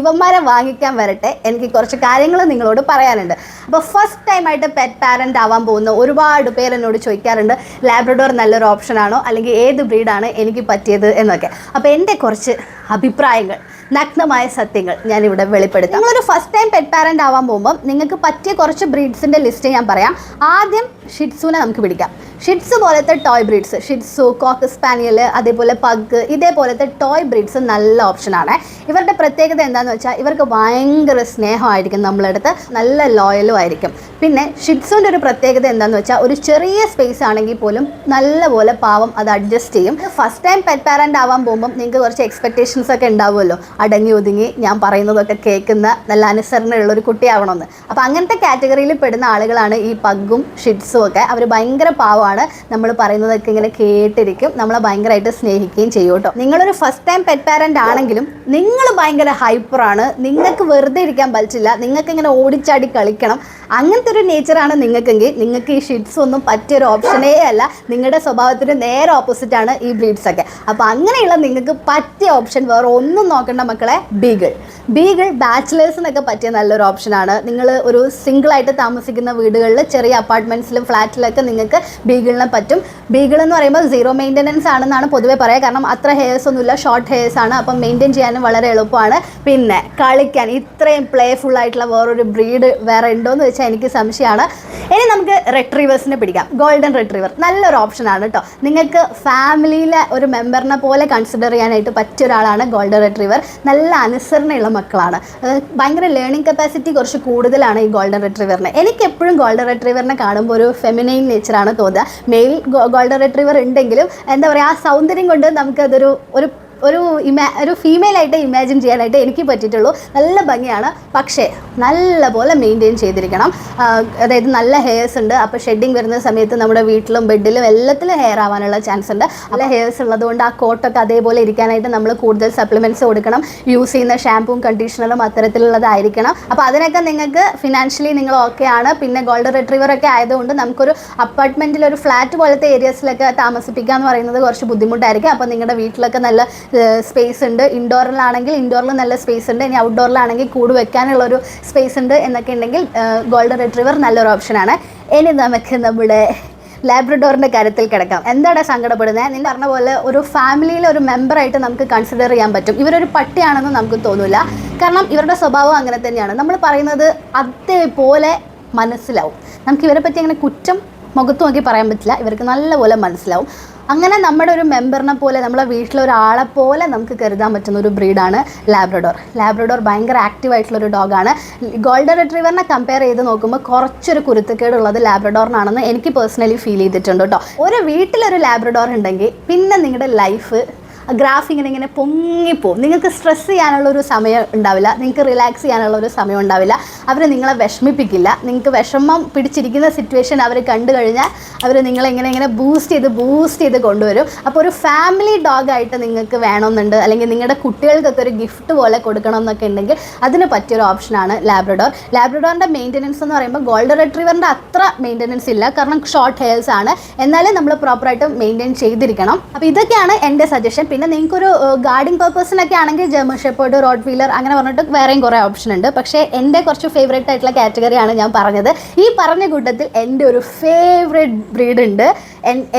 ഇവന്മാരെ വാങ്ങിക്കാൻ വരട്ടെ. എനിക്ക് കുറച്ച് കാര്യങ്ങൾ നിങ്ങളോട് പറയാനുണ്ട്. അപ്പോൾ ഫസ്റ്റ് ടൈമായിട്ട് പെറ്റ് പാരന്റ് ആവാൻ പോകുന്ന ഒരുപാട് പേര് എന്നോട് ചോദിക്കാറുണ്ട് ലാബ്രഡോർ നല്ലൊരു ഓപ്ഷനാണോ അല്ലെങ്കിൽ ഏത് ബ്രീഡാണ് എനിക്ക് പറ്റിയത്? എന്നൊക്കെ. അപ്പോൾ എന്റെ കുറച്ച് അഭിപ്രായങ്ങൾ നഗ്നമായ സത്യങ്ങൾ ഞാനിവിടെ വെളിപ്പെടുത്താം. നിങ്ങളൊരു ഫസ്റ്റ് ടൈം പെറ്റ് പാരന്റ് ആവാൻ പോകുമ്പോൾ നിങ്ങൾക്ക് പറ്റിയ കുറച്ച് ബ്രീഡ്സിന്റെ ലിസ്റ്റ് ഞാൻ പറയാം. ആദ്യം ഷിറ്റ്സൂനെ നമുക്ക് പിടിക്കാം. ഷിറ്റ്സ് പോലത്തെ toy breeds Shih Tzu cocker spaniel അതേപോലെ പഗ് ഇതേപോലത്തെ ടോയ് ബ്രീഡ്സ് നല്ല ഓപ്ഷനാണ് ഇവരുടെ പ്രത്യേകത എന്താണെന്ന് വെച്ചാൽ ഇവർക്ക് ഭയങ്കര സ്നേഹമായിരിക്കും നമ്മളടുത്ത് നല്ല ലോയലും ആയിരിക്കും. പിന്നെ ഷിറ്റ്സുന്റെ ഒരു പ്രത്യേകത എന്താണെന്ന് വെച്ചാൽ ഒരു ചെറിയ സ്പേസ് ആണെങ്കിൽ പോലും നല്ലപോലെ പാവം അത് അഡ്ജസ്റ്റ് ചെയ്യും. ഫസ്റ്റ് ടൈം പെറ്റ് പാരന്റ് ആവാൻ പോകുമ്പം നിങ്ങൾക്ക് കുറച്ച് എക്സ്പെക്റ്റേഷൻസ് ഒക്കെ ഉണ്ടാവുമല്ലോ. അടങ്ങി ഒതുങ്ങി ഞാൻ പറയുന്നതൊക്കെ കേൾക്കുന്ന നല്ല അനുസരണയുള്ള ഒരു കുട്ടിയാവണമെന്ന്. അപ്പോൾ അങ്ങനത്തെ കാറ്റഗറിയിൽ പെടുന്ന ആളുകളാണ് ഈ പഗ്ഗും ഷിറ്റ്സും ഒക്കെ. അവർ ഭയങ്കര പാവമാണ് നമ്മൾ പറയുന്നതൊക്കെ ഇങ്ങനെ കേട്ടിരിക്കും. നമ്മളെ ഭയങ്കരമായിട്ട് സ്നേഹിക്കുകയും ചെയ്യും കേട്ടോ. നിങ്ങളൊരു ഫസ്റ്റ് ടൈം പെറ്റ് പാരന്റ് ആണെങ്കിലും നിങ്ങൾ ഭയങ്കര ഹൈപ്പറാണ് നിങ്ങൾക്ക് വെറുതെ ഇരിക്കാൻ പറ്റില്ല. നിങ്ങൾക്ക് ഇങ്ങനെ ഓടിച്ചാടി കളിക്കണം. അങ്ങനത്തെ ഒരു നേച്ചറാണ് നിങ്ങൾക്കെങ്കിൽ. നിങ്ങൾക്ക് ഈ ഷിഡ്സ് ഒന്നും പറ്റിയൊരു ഓപ്ഷനേ അല്ല. നിങ്ങളുടെ സ്വഭാവത്തിന് നേരെ ഓപ്പോസിറ്റ് ആണ് ഈ ബ്രീഡ്സ് ഒക്കെ. അപ്പോൾ അങ്ങനെയുള്ള നിങ്ങൾക്ക് പറ്റിയ ഓപ്ഷൻ വേറെ ഒന്നും നോക്കേണ്ട മക്കളെ. ബീഗിൾ ബീഗിൾ ബാച്ചിലേഴ്സിനൊക്കെ പറ്റിയ നല്ലൊരു ഓപ്ഷനാണ് നിങ്ങൾ ഒരു സിംഗിളായിട്ട് താമസിക്കുന്ന വീടുകളിൽ ചെറിയ അപ്പാർട്ട്മെന്റ്സിലും ഫ്ലാറ്റിലൊക്കെ നിങ്ങൾക്ക് ബീഗിളിനെ പറ്റും. ബീഗിൾ എന്ന് പറയുമ്പോൾ സീറോ മെയിന്റനൻസ് ആണെന്നാണ് പൊതുവേ പറയുക കാരണം അത്ര ഹെയർസ് ഒന്നുമില്ല. ഷോർട്ട് ഹെയർസ് ആണ്. അപ്പം മെയിന്റെയിൻ ചെയ്യാനും വളരെ എളുപ്പമാണ്. പിന്നെ കളിക്കാൻ ഇത്രയും പ്ലേഫുൾ ആയിട്ടുള്ള വേറൊരു ബ്രീഡ് വേറെ ഉണ്ടോ എന്ന് വെച്ചാൽ എനിക്ക് സംശയമാണ്. ഇനി നമുക്ക് റെട്രീവേഴ്സിനെ പിടിക്കാം. ഗോൾഡൻ റെട്രീവർ നല്ലൊരു ഓപ്ഷനാണ് കേട്ടോ നിങ്ങൾക്ക് ഫാമിലിയിലെ ഒരു മെമ്പറിനെ പോലെ കൺസിഡർ ചെയ്യാനായിട്ട് പറ്റിയ ഒരാളാണ് ഗോൾഡൻ റെട്രീവർ നല്ല അനുസരണയുള്ള മക്കളാണ്. ഭയങ്കര ലേണിംഗ് കപ്പാസിറ്റി കുറച്ച് കൂടുതലാണ് ഈ ഗോൾഡൻ റെട്രീവറിന് എനിക്ക് എപ്പോഴും ഗോൾഡൻ റെട്രീവറിനെ കാണുമ്പോൾ ഒരു ഫെമിനൈൻ നേച്ചറാണ് തോന്നുക. മെയിൽ ഗോൾഡൻ റിട്രീവർ ഉണ്ടെങ്കിലും എന്താ പറയുക ആ സൗന്ദര്യം കൊണ്ട് നമുക്കതൊരു ഒരു ഒരു ഇമാ ഒരു ഫീമെയിലായിട്ട് ഇമാജിൻ ചെയ്യാനായിട്ട് എനിക്ക് പറ്റിയിട്ടുള്ളൂ. നല്ല ഭംഗിയാണ്. പക്ഷേ നല്ല പോലെ മെയിന്റെയിൻ ചെയ്തിരിക്കണം അതായത് നല്ല ഹെയർസ് ഉണ്ട്. അപ്പോൾ ഷെഡിങ് വരുന്ന സമയത്ത് നമ്മുടെ വീട്ടിലും ബെഡിലും എല്ലാത്തിലും ഹെയർ ആവാനുള്ള ചാൻസ് ഉണ്ട്. നല്ല ഹെയർസ് ഉള്ളതുകൊണ്ട് ആ കോട്ടൊക്കെ അതേപോലെ ഇരിക്കാനായിട്ട് നമ്മൾ കൂടുതൽ സപ്ലിമെന്റ്സ് കൊടുക്കണം. യൂസ് ചെയ്യുന്ന ഷാമ്പൂവും കണ്ടീഷണറും അത്തരത്തിലുള്ളതായിരിക്കണം. അപ്പോൾ അതിനൊക്കെ നിങ്ങൾക്ക് ഫിനാൻഷ്യലി നിങ്ങൾ ഓക്കെ ആണ്. പിന്നെ ഗോൾഡ് റിട്രീവർ ഒക്കെ ആയതുകൊണ്ട് നമുക്കൊരു അപ്പാർട്ട്മെന്റിൽ ഒരു ഫ്ലാറ്റ് പോലത്തെ ഏരിയസിലൊക്കെ താമസിപ്പിക്കുക എന്ന് പറയുന്നത് കുറച്ച് ബുദ്ധിമുട്ടായിരിക്കും. അപ്പോൾ നിങ്ങളുടെ വീട്ടിലൊക്കെ നല്ല സ്പേസ് ഉണ്ട്. ഇൻഡോറിലാണെങ്കിൽ ഇൻഡോറിൽ നല്ല സ്പേസ് ഉണ്ട്. ഇനി ഔട്ട്ഡോറിലാണെങ്കിൽ കൂട് വെക്കാനുള്ളൊരു സ്പേസ് ഉണ്ട് എന്നൊക്കെ ഉണ്ടെങ്കിൽ ഗോൾഡൻ റിട്രീവർ നല്ലൊരു ഓപ്ഷനാണ് ഇനി നമുക്ക് നമ്മുടെ ലാബ്രഡോറിന്റെ കാര്യത്തിൽ കിടക്കാം. എന്താണ് സങ്കടപ്പെടുന്നത് നിന്റെ പറഞ്ഞ പോലെ ഒരു ഫാമിലിയിലെ ഒരു മെമ്പറായിട്ട് നമുക്ക് കൺസിഡർ ചെയ്യാൻ പറ്റും. ഇവരൊരു പട്ടിയാണെന്ന് നമുക്ക് തോന്നില്ല കാരണം ഇവരുടെ സ്വഭാവം അങ്ങനെ തന്നെയാണ്. നമ്മൾ പറയുന്നത് അതേപോലെ മനസ്സിലാവും. നമുക്ക് ഇവരെ പറ്റി അങ്ങനെ കുറ്റം മുഖത്ത് നോക്കി പറയാൻ പറ്റില്ല. ഇവർക്ക് നല്ലപോലെ മനസ്സിലാവും. അങ്ങനെ നമ്മുടെ ഒരു മെമ്പറിനെ പോലെ നമ്മളെ വീട്ടിലെ ഒരാളെ പോലെ നമുക്ക് കരുതാൻ പറ്റുന്ന ഒരു ബ്രീഡാണ് ലാബ്രഡോർ ലാബ്രഡോർ ഭയങ്കര ആക്റ്റീവ് ആയിട്ടുള്ള ഒരു ഡോഗാണ് ഗോൾഡൻ റിട്രീവറിനെ കമ്പയർ ചെയ്ത് നോക്കുമ്പോൾ കുറച്ചൊരു കുരുത്തക്കേടുള്ളത് ലാബ്രഡോറിനാണെന്ന് എനിക്ക് പേഴ്സണലി ഫീൽ ചെയ്തിട്ടുണ്ട് കേട്ടോ ഒരു വീട്ടിലൊരു ലാബ്രഡോർ ഉണ്ടെങ്കിൽ പിന്നെ നിങ്ങളുടെ ലൈഫ് ഗ്രാഫ് ഇങ്ങനെ ഇങ്ങനെ പൊങ്ങിപ്പോവും നിങ്ങൾക്ക് സ്ട്രെസ് ചെയ്യാനുള്ള ഒരു സമയം ഉണ്ടാവില്ല. നിങ്ങൾക്ക് റിലാക്സ് ചെയ്യാനുള്ള ഒരു സമയം ഉണ്ടാവില്ല. അവർ നിങ്ങളെ വിഷമിപ്പിക്കില്ല. നിങ്ങൾക്ക് വിഷമം പിടിച്ചിരിക്കുന്ന സിറ്റുവേഷൻ അവർ കണ്ടു കഴിഞ്ഞാൽ അവർ നിങ്ങളെ ഇങ്ങനെ ഇങ്ങനെ ബൂസ്റ്റ് ചെയ്ത് ബൂസ്റ്റ് ചെയ്ത് കൊണ്ടുവരും. അപ്പോൾ ഒരു ഫാമിലി ഡോഗായിട്ട് നിങ്ങൾക്ക് വേണമെന്നുണ്ട്. അല്ലെങ്കിൽ നിങ്ങളുടെ കുട്ടികൾക്കൊക്കെ ഒരു ഗിഫ്റ്റ് പോലെ കൊടുക്കണം എന്നൊക്കെ ഉണ്ടെങ്കിൽ അതിന് പറ്റിയൊരു ഓപ്ഷനാണ് ലാബ്രഡോർ ലാബ്രഡോറിന്റെ മെയിന്റനൻസ് എന്ന് പറയുമ്പോൾ ഗോൾഡ് റിട്രീവറിന്റെ അത്ര മെയിന്റനൻസ് ഇല്ല. കാരണം ഷോർട്ട് ഹെയർസ് ആണ്. എന്നാലും നമ്മൾ പ്രോപ്പറായിട്ട് മെയിന്റെയിൻ ചെയ്തിരിക്കണം. അപ്പോൾ ഇതൊക്കെയാണ് എന്റെ സജഷൻ പിന്നെ നിങ്ങൾക്കൊരു ഗാർഡിങ് പർപ്പസിനൊക്കെ ആണെങ്കിൽ ജർമ്മൻ ഷെപ്പേർഡ് റോഡ് വീലർ അങ്ങനെ പറഞ്ഞിട്ട് വേറെയും കുറേ ഓപ്ഷൻ ഉണ്ട്. പക്ഷേ എന്റെ കുറച്ച് ഫേവറേറ്റ് ആയിട്ടുള്ള കാറ്റഗറിയാണ് ഞാൻ പറഞ്ഞത്. ഈ പറഞ്ഞ കൂട്ടത്തിൽ എന്റെ ഒരു ഫേവറേറ്റ് ബ്രീഡ് ഉണ്ട്.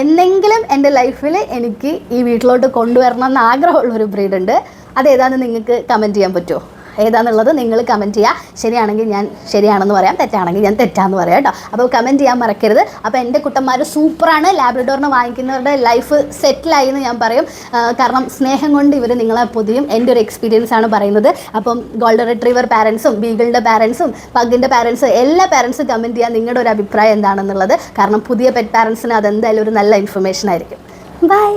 എന്നെങ്കിലും എന്റെ ലൈഫിൽ എനിക്ക് ഈ വീട്ടിലോട്ട് കൊണ്ടുവരണം എന്ന് ആഗ്രഹമുള്ള ഒരു ബ്രീഡ് ഉണ്ട് അതേതാണെന്ന് നിങ്ങൾക്ക് കമന്റ് ചെയ്യാൻ പറ്റുമോ? ഏതാണെന്നുള്ളത് നിങ്ങൾ കമന്റ് ചെയ്യുക ശരിയാണെങ്കിൽ ഞാൻ ശരിയാണെന്ന് പറയാം തെറ്റാണെങ്കിൽ ഞാൻ തെറ്റാന്ന് പറയാം കേട്ടോ. അപ്പോൾ കമന്റ് ചെയ്യാൻ മറക്കരുത്. അപ്പോൾ എന്റെ കുട്ടന്മാർ സൂപ്പറാണ്. ലാബ്രഡോറിനെ വാങ്ങിക്കുന്നവരുടെ ലൈഫ് സെറ്റിലായി എന്ന് ഞാൻ പറയും. കാരണം സ്നേഹം കൊണ്ട് ഇവർ നിങ്ങളെ പൊതിയും. എന്റെ ഒരു എക്സ്പീരിയൻസ് ആണ് പറയുന്നത്. അപ്പം ഗോൾഡൻ റിട്രീവർ പാരൻസും ബീഗിളിന്റെ പാരൻസും പഗിന്റെ പാരൻസും എല്ലാ പാരൻസും കമന്റ് ചെയ്യാൻ നിങ്ങളുടെ ഒരു അഭിപ്രായം എന്താണെന്നുള്ളത്. കാരണം പുതിയ പെറ്റ് പാരൻസിന് അതെന്തായാലും ഒരു നല്ല ഇൻഫർമേഷൻ ആയിരിക്കും. ബൈ